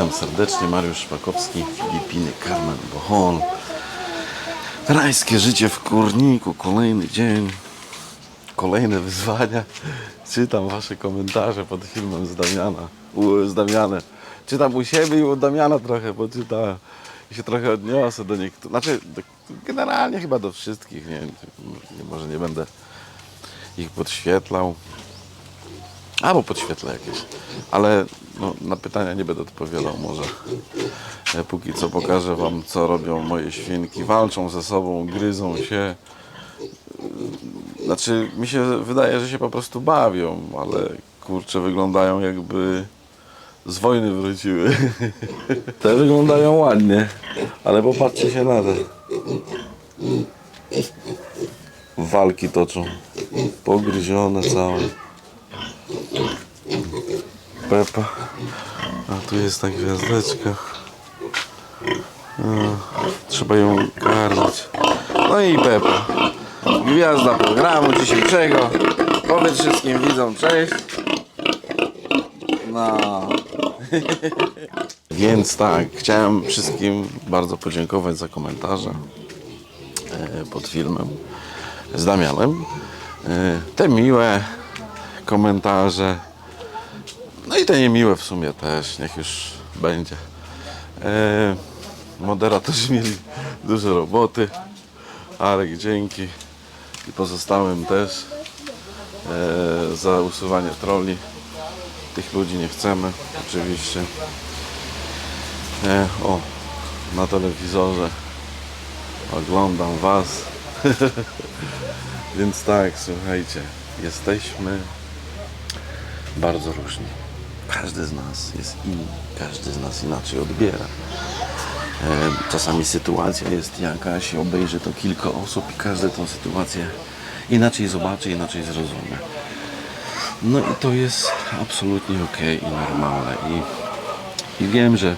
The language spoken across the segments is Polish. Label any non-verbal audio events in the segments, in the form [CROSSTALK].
Witam serdecznie, Mariusz Szpakowski, Filipiny, Carmen Bohol. Rajskie życie w kurniku, kolejny dzień, kolejne wyzwania. Czytam wasze komentarze pod filmem z Damiana, u, z Damianem. Czytam u siebie i u Damiana trochę, bo czytałem i się trochę odniosę do niektórych. Znaczy, do, generalnie chyba do wszystkich, nie, może nie będę ich podświetlał. Albo podświetlę jakieś. Ale no, na pytania nie będę odpowiadał może. E, Póki co pokażę wam, co robią moje świnki. Walczą ze sobą, gryzą się. E, Znaczy, mi się wydaje, że się po prostu bawią, ale kurcze wyglądają jakby z wojny wróciły. [LAUGHS] Te wyglądają ładnie, ale popatrzcie się na te. Walki toczą. Pogryzione całe. Pepa. A tu jest ta gwiazdeczka. A, trzeba ją karmić. No i Pepa. Gwiazda programu dzisiejszego. Powiedz wszystkim widzom cześć. No. [LAUGHS] Więc tak, chciałem wszystkim bardzo podziękować za komentarze e, pod filmem z Damianem. E, Te miłe komentarze, no i te niemiłe w sumie też, niech już będzie. E, moderatorzy mieli dużo roboty. Arek, dzięki. I pozostałym też e, za usuwanie troli. Tych ludzi nie chcemy, oczywiście. E, o, na telewizorze oglądam Was. [LAUGHS] Więc tak, słuchajcie, jesteśmy bardzo różni. Każdy z nas jest inny, każdy z nas inaczej odbiera. E, Czasami sytuacja jest jakaś obejrzy to kilka osób i każdy tą sytuację inaczej zobaczy, inaczej zrozumie. No i to jest absolutnie ok i normalne. I, I wiem, że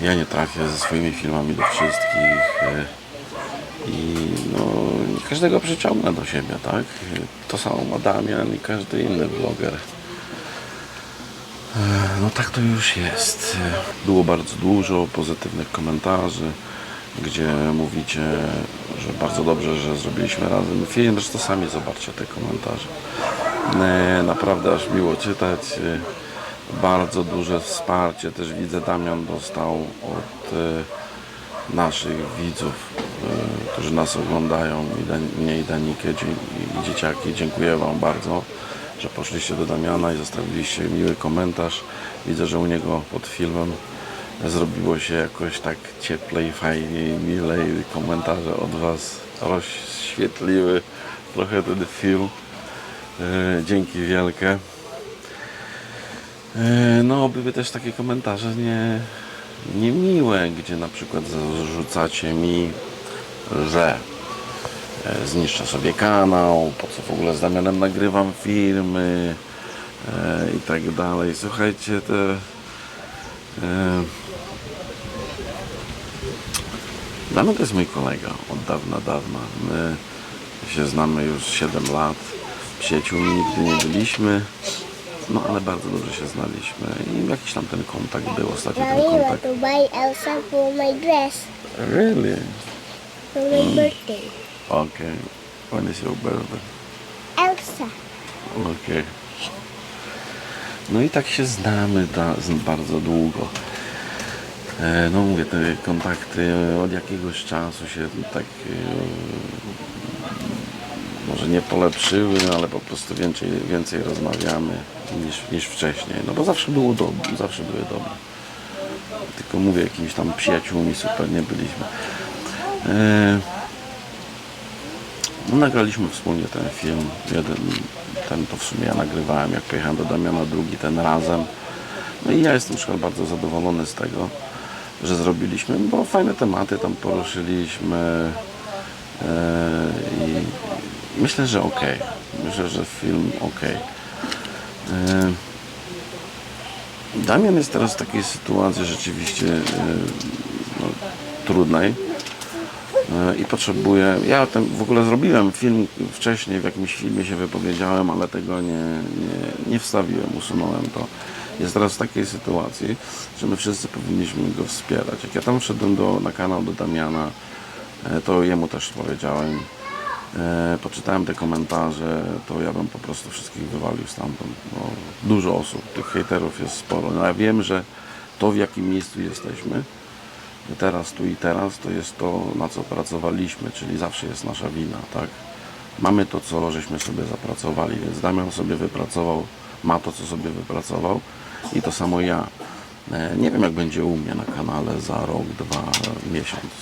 ja nie trafię ze swoimi filmami do wszystkich. e, I no, każdego przyciągnę do siebie, tak? To samo ma Damian i każdy inny vloger. No tak to już jest. Było bardzo dużo pozytywnych komentarzy, gdzie mówicie, że bardzo dobrze, że zrobiliśmy razem film. Zresztą sami zobaczcie te komentarze. E, Naprawdę aż miło czytać. E, Bardzo duże wsparcie też widzę Damian dostał od e, naszych widzów, e, którzy nas oglądają, i mnie i Danikę i dzieciaki. Dziękuję Wam bardzo, że poszliście do Damiana i zostawiliście miły komentarz. Widzę, że u niego pod filmem zrobiło się jakoś tak cieplej, fajniej, milej. Komentarze od Was rozświetliły trochę ten film. E, Dzięki wielkie. E, No, były też takie komentarze nie, niemiłe, gdzie na przykład zarzucacie mi, że zniszczę sobie kanał, po co w ogóle z Damianem nagrywam filmy e, i tak dalej. Słuchajcie, te e, Damian to jest mój kolega od dawna, dawna. My się znamy już 7 lat. Przyjaciółmi nigdy nie byliśmy. No ale bardzo dobrze się znaliśmy i jakiś tam ten kontakt był, ostatnio ten kontakt. Really? for my birthday. Okay. When is your birthday? Elsa. Okay. No i tak się znamy da, z bardzo długo. E, no mówię, te kontakty od jakiegoś czasu się tak e, może nie polepszyły, ale po prostu więcej, więcej rozmawiamy niż, niż wcześniej. No bo zawsze było dobre, zawsze były dobre. Tylko mówię, jakimiś tam przyjaciółmi super nie byliśmy. E, nagraliśmy wspólnie ten film. Jeden, ten to w sumie ja nagrywałem, jak pojechałem do Damiana, drugi ten razem. No i ja jestem przykład bardzo zadowolony z tego, że zrobiliśmy, bo fajne tematy tam poruszyliśmy e, i myślę, że ok. Myślę, że film ok. E, Damian jest teraz w takiej sytuacji rzeczywiście e, no, trudnej i potrzebuję. Ja ten, w ogóle zrobiłem film wcześniej, w jakimś filmie się wypowiedziałem, ale tego nie, nie, nie wstawiłem, usunąłem to. jest teraz w takiej sytuacji, że my wszyscy powinniśmy go wspierać. Jak ja tam wszedłem do, na kanał do Damiana, e, to jemu też powiedziałem, e, poczytałem te komentarze, to ja bym po prostu wszystkich wywalił stamtąd. Bo dużo osób, tych hejterów jest sporo. No ja wiem, że to w jakim miejscu jesteśmy, teraz, tu i teraz, to jest to, na co pracowaliśmy, czyli zawsze jest nasza wina, tak? Mamy to, co żeśmy sobie zapracowali, więc Damian sobie wypracował, ma to, co sobie wypracował i to samo ja. E, Nie wiem, jak będzie u mnie na kanale za rok, dwa, miesiąc.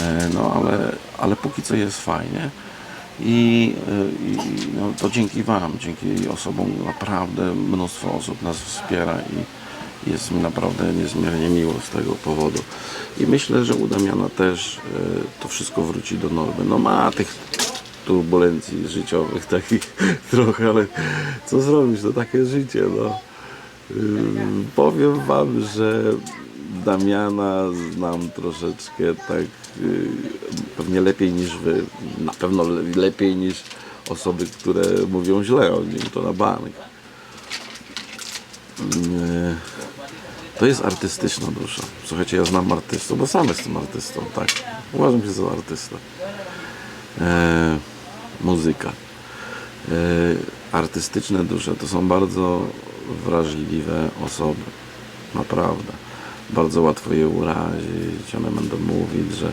E, No, ale, ale póki co jest fajnie. I, e, i no, to dzięki Wam, dzięki osobom, naprawdę mnóstwo osób nas wspiera i jest mi naprawdę niezmiernie miło z tego powodu. I myślę, że u Damiana też e, to wszystko wróci do normy. No ma tych turbulencji życiowych takich [LAUGHS] trochę, ale co zrobisz, to takie życie, no. Powiem Wam, że Damiana znam troszeczkę tak yy, pewnie lepiej niż Wy, na pewno le- lepiej niż osoby, które mówią źle o nim, to na bank. To jest artystyczna dusza. Słuchajcie, ja znam artystów, bo sam jestem artystą, tak. Uważam się za artystę. E, muzyka. E, artystyczne dusze to są bardzo wrażliwe osoby. Naprawdę. Bardzo łatwo je urazić. One będą mówić, że,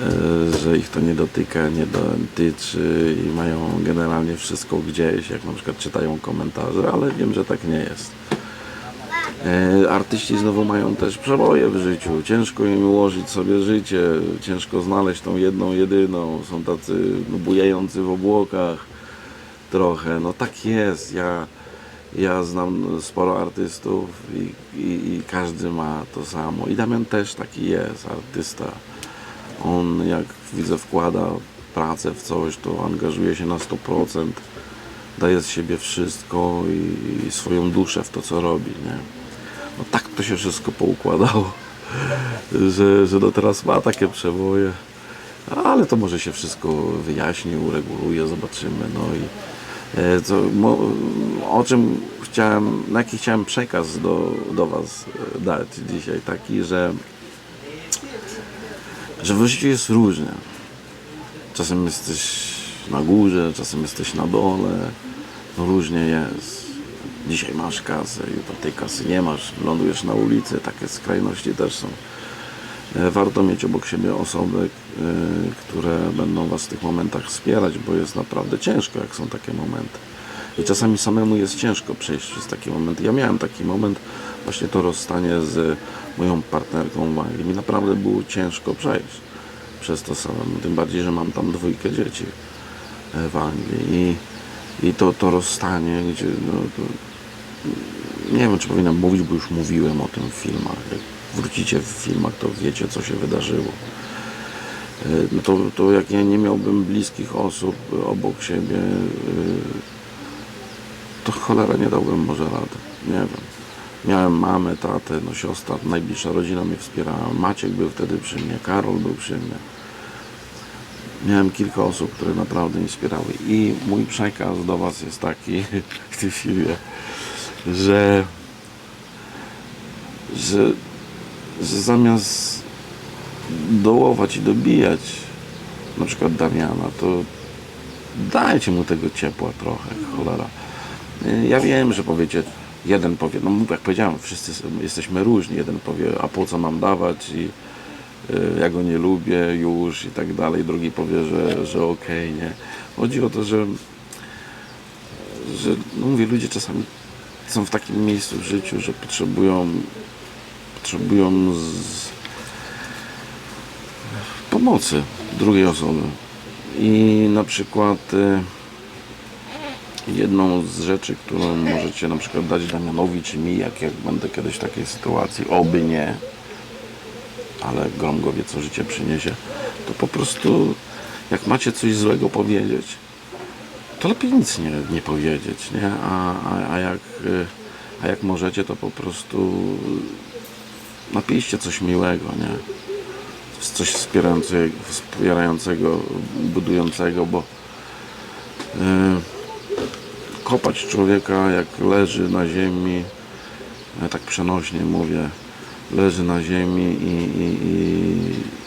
e, że ich to nie dotyka, nie dotyczy i mają generalnie wszystko gdzieś, jak na przykład czytają komentarze, ale wiem, że tak nie jest. E, Artyści znowu mają też przeboje w życiu. Ciężko im ułożyć sobie życie, ciężko znaleźć tą jedną, jedyną. Są tacy bujający w obłokach trochę. No tak jest. Ja, ja znam sporo artystów i, i, i każdy ma to samo. I Damian też taki jest, artysta. On jak widzę wkłada pracę w coś, to angażuje się na 100%, daje z siebie wszystko i, i swoją duszę w to, co robi. Nie? No tak to się wszystko poukładało, że, że do teraz ma takie przeboje. Ale to może się wszystko wyjaśni, ureguluje, zobaczymy. No i e, co, mo, o czym chciałem, na jaki chciałem przekaz do, do Was e, dać dzisiaj, taki, że, że w życiu jest różnie. Czasem jesteś na górze, czasem jesteś na dole. No różnie jest. Dzisiaj masz kasę, jutro tej kasy nie masz, lądujesz na ulicy, takie skrajności też są. E, Warto mieć obok siebie osoby, e, które będą Was w tych momentach wspierać, bo jest naprawdę ciężko, jak są takie momenty. I czasami samemu jest ciężko przejść przez takie momenty. Ja miałem taki moment, właśnie to rozstanie z moją partnerką w Anglii. Mi naprawdę było ciężko przejść przez to samemu. Tym bardziej, że mam tam dwójkę dzieci e, w Anglii. I, i to, to rozstanie, gdzie no, to, nie wiem, czy powinienem mówić, bo już mówiłem o tym w filmach. Jak wrócicie w filmach, to wiecie, co się wydarzyło. E, No to, to jak ja nie miałbym bliskich osób obok siebie, e, to cholera nie dałbym może rady. Nie wiem. Miałem mamę, tatę, no siostra, najbliższa rodzina mnie wspierała. Maciek był wtedy przy mnie, Karol był przy mnie. Miałem kilka osób, które naprawdę mnie wspierały. I mój przekaz do Was jest taki [LAUGHS] w tym filmie, że, że, że zamiast dołować i dobijać na przykład Damiana, to dajcie mu tego ciepła trochę, cholera. Ja wiem, że powiecie, jeden powie, no jak powiedziałem, wszyscy jesteśmy różni, jeden powie, a po co mam dawać i y, ja go nie lubię już i tak dalej, drugi powie, że, że okej, nie. Chodzi o to, że, że no mówię, ludzie czasami są w takim miejscu w życiu, że potrzebują potrzebują z pomocy drugiej osoby. I na przykład y, jedną z rzeczy, którą możecie na przykład dać Damianowi czy mi, jak, jak będę kiedyś w takiej sytuacji, oby nie, ale grom go wie, co życie przyniesie, to po prostu jak macie coś złego powiedzieć, to lepiej nic nie, nie powiedzieć, nie? A, a, a, jak, y, a jak możecie, to po prostu napiszcie coś miłego, nie? Coś wspierającego, wspierającego budującego, bo yy, kopać człowieka, jak leży na ziemi, ja tak przenośnie mówię, leży na ziemi i, i, i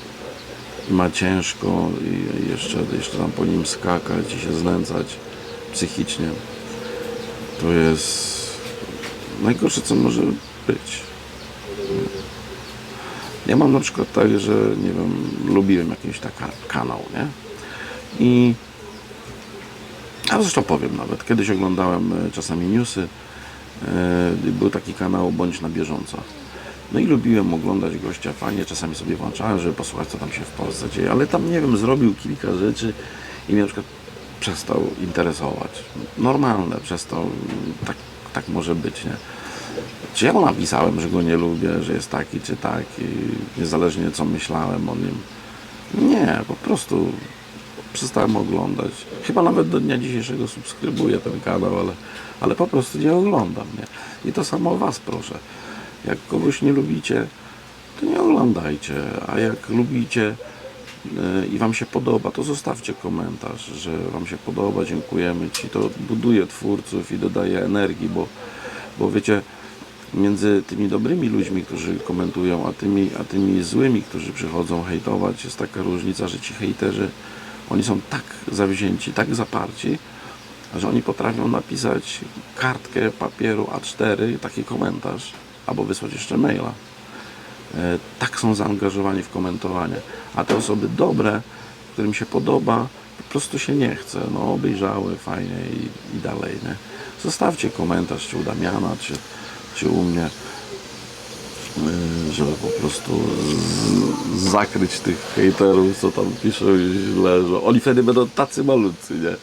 ma ciężko i jeszcze, jeszcze tam po nim skakać i się znęcać psychicznie. To jest najgorsze, co może być. Ja mam na przykład tak, że nie wiem, lubiłem jakiś taki kanał, nie? I a zresztą powiem nawet, kiedyś oglądałem e, czasami newsy, e, był taki kanał Bądź na bieżąco. No i lubiłem oglądać gościa fajnie, czasami sobie włączałem, żeby posłuchać co tam się w Polsce dzieje, ale tam nie wiem, zrobił kilka rzeczy i mnie na przykład przestał interesować. Normalne, przestał, tak, tak może być, nie? Czy ja mu napisałem, że go nie lubię, że jest taki czy taki, niezależnie co myślałem o nim. Nie, po prostu przestałem oglądać. Chyba nawet do dnia dzisiejszego subskrybuję ten kanał, ale, ale po prostu nie oglądam. Nie? I to samo Was proszę. Jak kogoś nie lubicie, to nie oglądajcie, a jak lubicie yy, i Wam się podoba, to zostawcie komentarz, że Wam się podoba, dziękujemy Ci. To buduje twórców i dodaje energii, bo, bo wiecie, między tymi dobrymi ludźmi, którzy komentują, a tymi, a tymi złymi, którzy przychodzą hejtować, jest taka różnica, że ci hejterzy, oni są tak zawzięci, tak zaparci, że oni potrafią napisać kartkę papieru A4, taki komentarz, albo wysłać jeszcze maila. E, Tak są zaangażowani w komentowanie. A te osoby dobre, którym się podoba, po prostu się nie chce. No, obejrzały fajnie i, i dalej. Nie? Zostawcie komentarz, czy u Damiana, czy, czy u mnie, y, żeby po prostu z, zakryć tych hejterów, co tam piszą źle, że oni wtedy będą tacy malutcy, nie?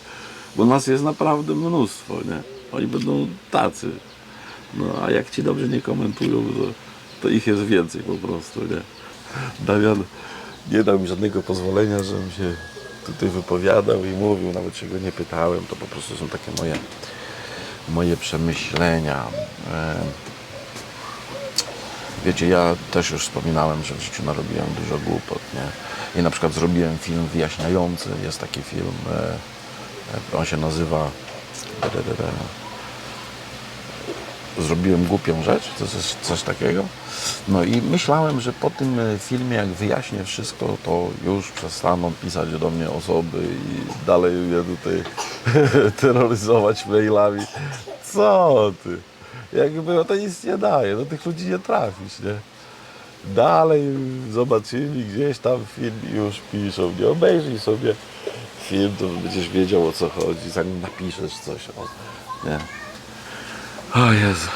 Bo nas jest naprawdę mnóstwo, nie? Oni będą tacy. No, a jak ci dobrze nie komentują, to, to ich jest więcej po prostu, nie? Damian nie dał mi żadnego pozwolenia, żebym się tutaj wypowiadał i mówił, nawet się go nie pytałem, to po prostu są takie moje moje przemyślenia. E, Wiecie, ja też już wspominałem, że w życiu narobiłem dużo głupot, nie? I na przykład zrobiłem film wyjaśniający, jest taki film, e, on się nazywa. Zrobiłem głupią rzecz, to jest coś takiego. No i myślałem, że po tym e, filmie, jak wyjaśnię wszystko, to już przestaną pisać do mnie osoby i dalej mnie tutaj [LAUGHS] terroryzować mailami. Co ty? Jakby no to nic nie daje, do tych ludzi nie trafisz, nie? Dalej zobaczyli gdzieś tam film i już piszą. Nie obejrzyj sobie film, to będziesz wiedział o co chodzi, zanim napiszesz coś. O, nie. O Jezu.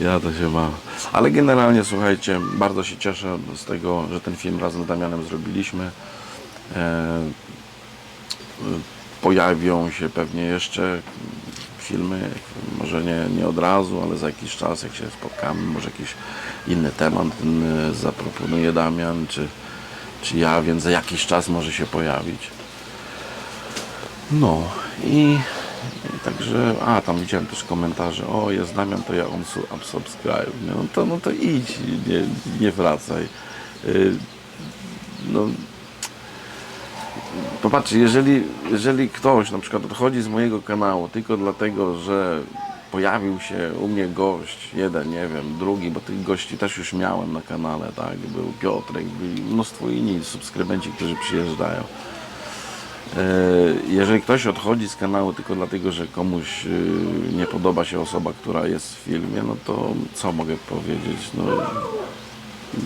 Ja to się mam. Ale generalnie słuchajcie, bardzo się cieszę z tego, że ten film razem z Damianem zrobiliśmy. E, pojawią się pewnie jeszcze filmy, może nie, nie od razu, ale za jakiś czas, jak się spotkamy, może jakiś inny temat inny zaproponuje Damian, czy, czy ja, więc za jakiś czas może się pojawić. No i także, a tam widziałem też komentarze, o jest Damian, to ja on subscribe, no to, no to idź, nie, nie wracaj. Y, No, Popatrzcie, jeżeli, jeżeli ktoś na przykład odchodzi z mojego kanału tylko dlatego, że pojawił się u mnie gość, jeden, nie wiem, drugi, bo tych gości też już miałem na kanale, tak, był Piotrek, byli mnóstwo inni subskrybenci, którzy przyjeżdżają. E, Jeżeli ktoś odchodzi z kanału tylko dlatego, że komuś y, nie podoba się osoba, która jest w filmie, no to co mogę powiedzieć? No,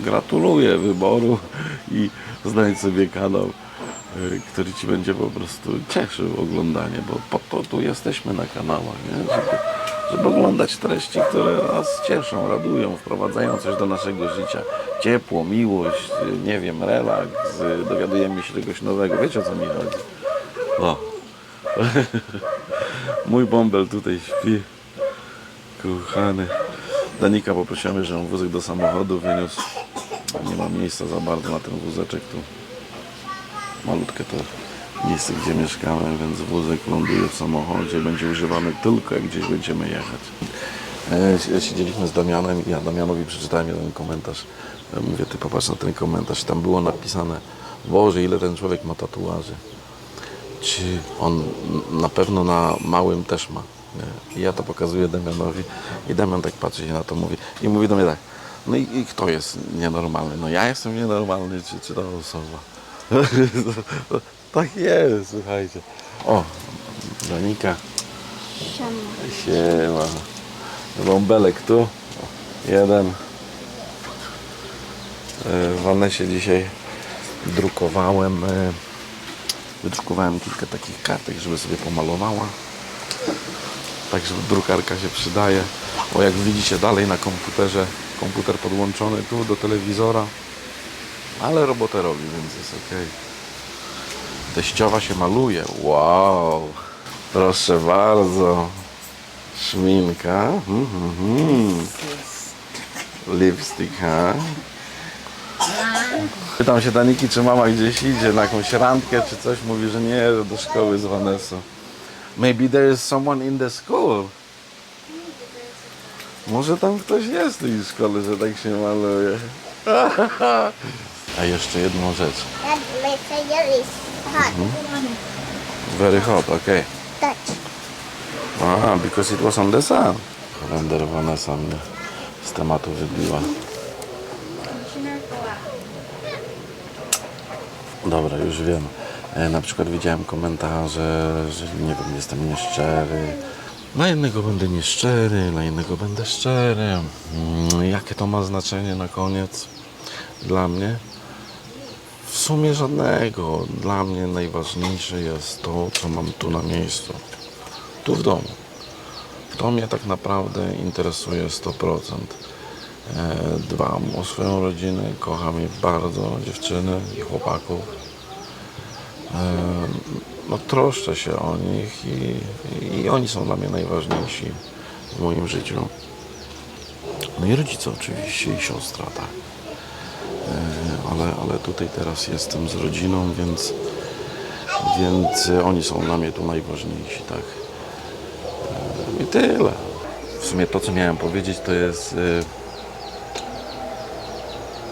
gratuluję wyboru i znajdź sobie kanał, y, który Ci będzie po prostu cieszył oglądanie, bo po to tu jesteśmy na kanałach, nie? Żeby, żeby oglądać treści, które nas cieszą, radują, wprowadzają coś do naszego życia. Ciepło, miłość, y, nie wiem, relaks, dowiadujemy się czegoś nowego. Wiecie o co mi chodzi? O. [LAUGHS] Mój bąbel tutaj śpi. Kochany. Danika poprosiłem, że on wózek do samochodu wyniósł. Nie ma miejsca za bardzo na ten wózeczek tu. Malutkie to miejsce, gdzie mieszkamy, więc wózek ląduje w samochodzie. Będzie używany tylko jak gdzieś będziemy jechać. E, Siedzieliśmy z Damianem i ja Damianowi przeczytałem jeden komentarz. Mówię, ty popatrz na ten komentarz. Tam było napisane, Boże, ile ten człowiek ma tatuaży. Czy on na pewno na małym też ma. Nie? I ja to pokazuję Damianowi i Damian tak patrzy się na to mówi i mówi do mnie tak, no i, i kto jest nienormalny? No ja jestem nienormalny, czy, czy ta osoba? [LAUGHS] tak jest, słuchajcie. O, Danika, siema. Bąbelek tu, jeden. E, W Vanessie dzisiaj drukowałem, e, wydrukowałem kilka takich kartek, żeby sobie pomalowała. Także drukarka się przydaje. Bo jak widzicie dalej na komputerze, komputer podłączony tu do telewizora, ale robotę robi, więc jest ok. Teściowa się maluje. Wow! Proszę bardzo. Szminka. Mhm, mhm. Lipstick, ha? Pytam się Daniki, czy mama gdzieś idzie na jakąś randkę, czy coś. Mówi, że nie, że do szkoły z Vanessą. Maybe there is someone in the school. Może tam ktoś jest w tej szkole, że tak się maluje. A jeszcze jedną rzecz. That messenger is hot. Very hot, okay. Touch. Ah, because it was on the sun. Kalender Vanessa mnie z tematu wybiła. Dobra, już wiem. E, Na przykład widziałem komentarze, że nie wiem, jestem nieszczery. Dla jednego będę nieszczery, dla innego będę szczery. Mm, Jakie to ma znaczenie na koniec dla mnie? W sumie żadnego. Dla mnie najważniejsze jest to, co mam tu na miejscu. Tu w domu. To mnie tak naprawdę interesuje 100%. E, Dbam o swoją rodzinę, kocham je bardzo, dziewczyny i chłopaków. E, No, troszczę się o nich i, i oni są dla mnie najważniejsi w moim życiu. No i rodzice oczywiście i siostra, tak. E, Ale, ale tutaj teraz jestem z rodziną, więc, więc oni są dla mnie tu najważniejsi, tak. I tyle. W sumie to, co miałem powiedzieć, to jest,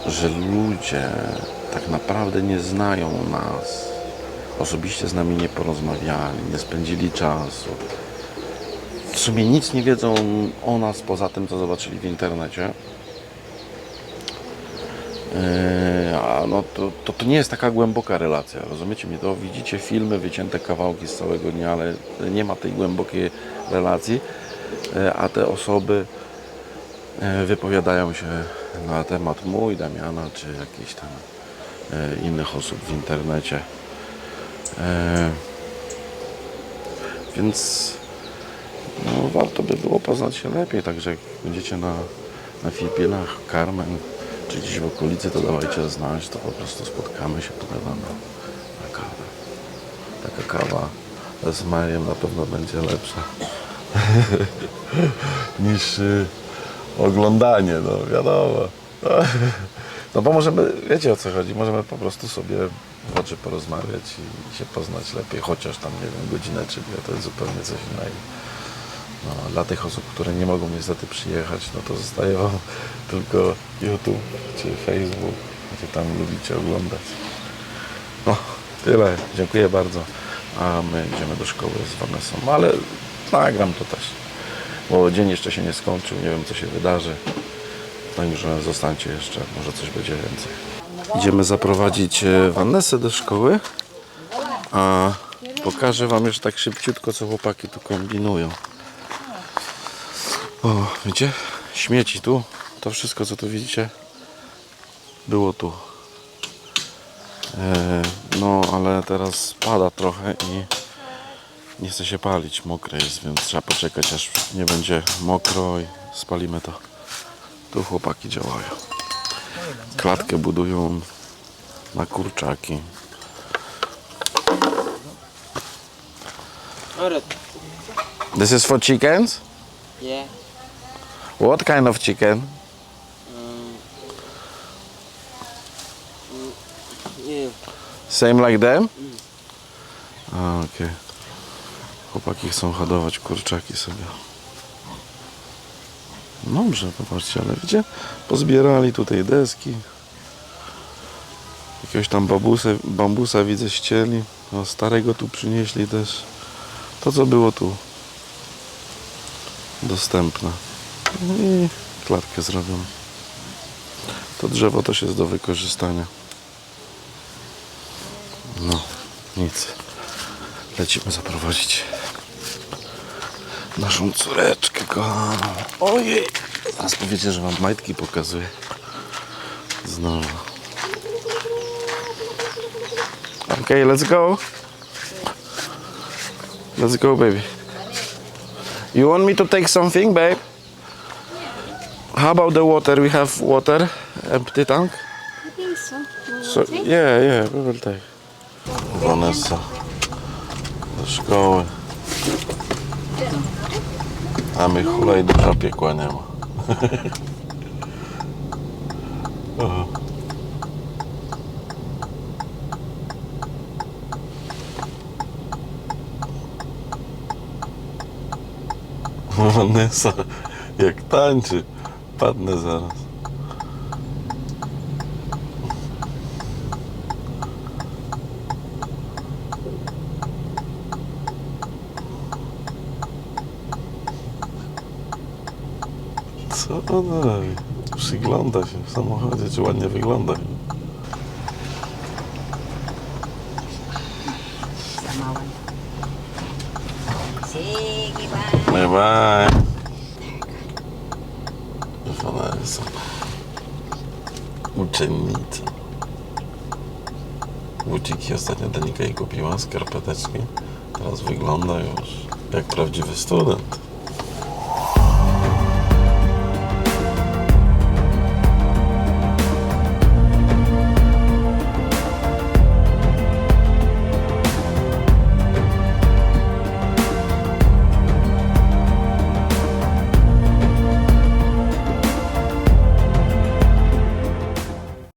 że ludzie tak naprawdę nie znają nas. Osobiście z nami nie porozmawiali, nie spędzili czasu. W sumie nic nie wiedzą o nas poza tym, co zobaczyli w internecie. Yy, no to, to, to nie jest taka głęboka relacja, rozumiecie mnie? To widzicie filmy, wycięte kawałki z całego dnia, ale nie ma tej głębokiej relacji, Yy, a te osoby wypowiadają się na temat mój, Damiana, czy jakichś tam yy, innych osób w internecie. Yy, Więc no, warto by było poznać się lepiej, także jak będziecie na, na Filipinach, Carmen, czy gdzieś w okolicy, to dawajcie znać, to po prostu spotkamy się, pogadamy na kawę. Taka kawa z Mariem na pewno będzie lepsza [LAUGHS] niż y, oglądanie, no wiadomo. [LAUGHS] No bo możemy, wiecie o co chodzi, możemy po prostu sobie w oczy porozmawiać i się poznać lepiej, chociaż tam, nie wiem, godzinę czy dwie, to jest zupełnie coś innego. No, dla tych osób, które nie mogą niestety przyjechać, no to zostaje Wam [LAUGHS] tylko YouTube czy Facebook, gdzie tam lubicie oglądać. No, tyle. Dziękuję bardzo. A my idziemy do szkoły z Vanessą, ale nagram to też. Bo dzień jeszcze się nie skończył, nie wiem co się wydarzy. Także zostańcie jeszcze, może coś będzie więcej. Idziemy zaprowadzić e, Vanessę do szkoły, a pokażę Wam już tak szybciutko, co chłopaki tu kombinują. O, widzicie? Śmieci tu. To wszystko, co tu widzicie, było tu. E, no, ale teraz pada trochę i nie chce się palić. Mokre jest, więc trzeba poczekać, aż nie będzie mokro i spalimy to. Tu chłopaki działają. Klatkę budują na kurczaki. This is for chickens? Yeah. What kind of chicken? Mm, yeah. Same like them? A, okej. Chłopaki chcą hodować kurczaki sobie. Dobrze, popatrzcie, ale widzicie? Pozbierali tutaj deski. Jakiegoś tam bambusa, bambusa widzę ścieli. No, starego tu przynieśli też. To co było tu dostępne. No I klatkę zrobią. To drzewo też jest do wykorzystania. No, nic. Lecimy zaprowadzić naszą córeczkę kochaną. Ojej! Zaraz powiecie, że wam majtki pokazuję. Znowu. Okay, let's go. Let's go, baby. You want me to take something, babe? How about the water? We have water, empty tank. I think so. So, yeah, yeah, we will take. Vanessa do szkoły. A my hulaj duża piekła nie ma. [LAUGHS] Vanessa, jak tańczy. Padnę zaraz. Co ona robi? Przygląda się w samochodzie, czy ładnie wygląda. Za małe. Sige, bye. Bye bye. Vanessa. Uczennica. Buciki ostatnio Danika jej kupiła, skarpeteczki. Teraz wygląda już jak prawdziwy student.